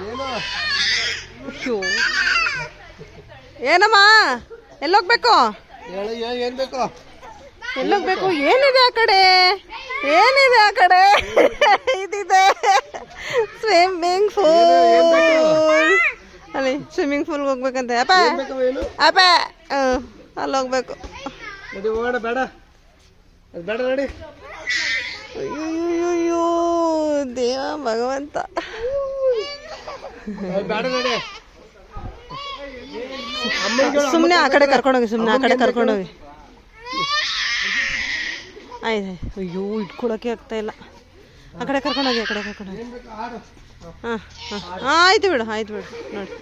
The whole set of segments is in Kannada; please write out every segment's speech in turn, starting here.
ಏನು? ಏನಮ್ಮ? ಎಲ್ಲೋಗ್ಬೇಕು? ಏನ್ ಬೇಕು? ಎಲ್ಲೋಗ್ಬೇಕು? ಏನಿದೆ ಆ ಕಡೆ? ಏನಿದೆ ಆ ಕಡೆ? ಇದಿದೆ. ಸ್ವಿಮ್ಮಿಂಗ್ ಪೂಲ್ ಅಲ್ಲಿ ಸ್ವಿಮ್ಮಿಂಗ್ ಪೂಲ್ಗೆ ಹೋಗ್ಬೇಕಂತ. ಅಪ್ಪ. ಅಪ್ಪ. ಅಲ್ಲಿ ಹೋಗ್ಬೇಕು ಓಡ ಬೇಡ ಅದು ಬೇಡ ನೋಡಿ. ಅಯ್ಯೋ ದೇವ ಭಗವಂತ ಅದು ಬೇಡ ನಡಿ ಅಮ್ಮನಿಗೆ ಹೇಳು, ಸುಮ್ಮನೆ ಆ ಕಡೆ ಕರ್ಕೊಂಡೋಗಿ ಸುಮ್ಮನೆ ಆ ಕಡೆ ಕರ್ಕೊಂಡೋಗಿ ಆಯ್ತು ಅಯ್ಯೋ, ಇಟ್ಕೊಳಕ್ಕೆ ಆಗ್ತಾ ಇಲ್ಲ. ಆ ಕಡೆ ಕರ್ಕೊಂಡೋಗಿ ಆ ಕಡೆ ಕರ್ಕೊಂಡೋಗಿ ಹಾಂ ಹಾಂ. ಆಯ್ತು ಬಿಡು ಆಯ್ತು ಬಿಡು. ನೋಡಿ.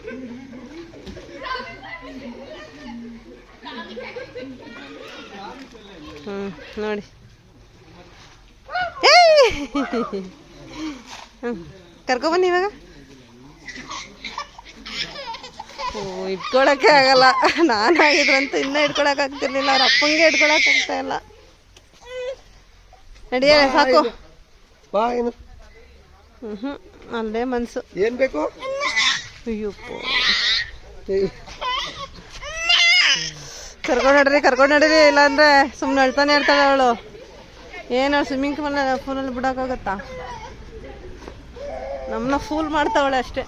ಹ್ಞೂ ನೋಡಿ. ಹ್ಞೂ. ಕರ್ಕೊಬನ್ನಿ ಇವಾಗ. ಇಟ್ಕೊಳಕ್ಕೆ ಆಗಲ್ಲ. ನಾನಾಗಿದ್ರಂತೂ ಇನ್ನೂ ಇಟ್ಕೊಳಕ್ ಆಗ್ತಿರ್ಲಿಲ್ಲ. ಅವ್ರ ಅಪ್ಪಂಗೆ ಇಟ್ಕೊಳಕ್ ಆಗ್ತಾ ಇಲ್ಲ. ನಡಿಯ ಸಾಕು. ಹ್ಮ್ ಹ್ಞೂ ಅಲ್ಲೇ ಮನ್ಸು. ಏನ್ ಬೇಕು? ಅಯ್ಯೋ ಕರ್ಕೊಂಡು ನಡ್ರಿ ಕರ್ಕೊಂಡು ನಡೀರಿ. ಇಲ್ಲಾಂದ್ರೆ ಸುಮ್ಮನೆ ಅಳ್ತಾನೆ ಇರ್ತಾಳೆ ಅವಳು. ಏನು ಸ್ವಿಮ್ಮಿಂಗ್ ಪೂಲ್ ಫೂಲಲ್ಲಿ ಬಿಡೋಕ್ಕಾಗತ್ತಾ? ನಮ್ಮನ್ನ ಫೂಲ್ ಮಾಡ್ತಾವಳೆ ಅಷ್ಟೇ.